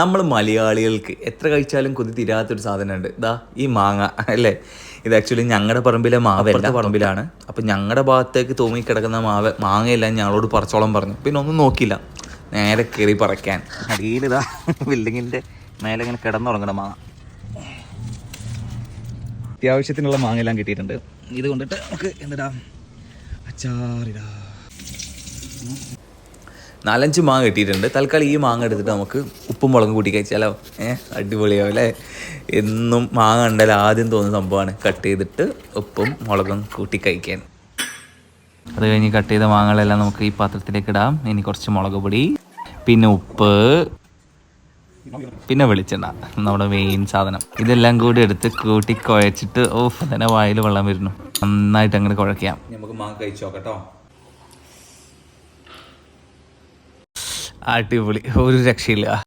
നമ്മൾ മലയാളികൾക്ക് എത്ര കഴിച്ചാലും കൊതി തീരാത്തൊരു സാധനമുണ്ട്. ഇതാ ഈ മാങ്ങ അല്ലേ? ഇത് ആക്ച്വലി ഞങ്ങളുടെ പറമ്പിലെ മാവല്ല പറമ്പിലാണ്. അപ്പം ഞങ്ങളുടെ ഭാഗത്തേക്ക് തൂങ്ങി കിടക്കുന്ന മാവ് മാങ്ങയെല്ലാം ഞങ്ങളോട് പറിച്ചോളം പറഞ്ഞു. പിന്നെ ഒന്നും നോക്കിയില്ല. നേരെ കയറി പറിക്കാൻ. അടിയിലിതാ ബിൽഡിങ്ങിന്റെ മേലെ ഇങ്ങനെ കിടന്നുറങ്ങണം മാങ്ങ. അത്യാവശ്യത്തിനുള്ള മാങ്ങയെല്ലാം കിട്ടിയിട്ടുണ്ട്. ഇത് കൊണ്ടിട്ട് നമുക്ക് എന്താ അച്ചാറിടാ. നാലഞ്ച് മാങ്ങ കിട്ടിയിട്ടുണ്ട്. തൽക്കാലം ഈ മാങ്ങ എടുത്തിട്ട് നമുക്ക് ഉപ്പും മുളകും കൂട്ടി കഴിച്ചാലോ? ഏഹ് അടിപൊളിയാവും അല്ലേ? എന്നും മാങ്ങ ഉണ്ടല്ല ആദ്യം തോന്നുന്ന സംഭവമാണ് കട്ട് ചെയ്തിട്ട് ഉപ്പും മുളകും കൂട്ടി കഴിക്കാൻ. അത് കഴിഞ്ഞ് കട്ട് ചെയ്ത മാങ്ങകളെല്ലാം നമുക്ക് ഈ പാത്രത്തിലേക്ക് ഇടാം. ഇനി കുറച്ച് മുളക് പൊടി പിന്നെ ഉപ്പ് പിന്നെ വെളിച്ചെണ്ണ നമ്മുടെ മെയിൻ സാധനം. ഇതെല്ലാം കൂടി എടുത്ത് കൂട്ടി കുഴച്ചിട്ട് ഓഫ് തന്നെ വായിൽ വെള്ളം വരുന്നു. നന്നായിട്ട് അങ്ങനെ കുഴക്കാം നമുക്ക് മാങ്ങ കഴിച്ചു അടിപൊളി. ഒരു രക്ഷയില്ല.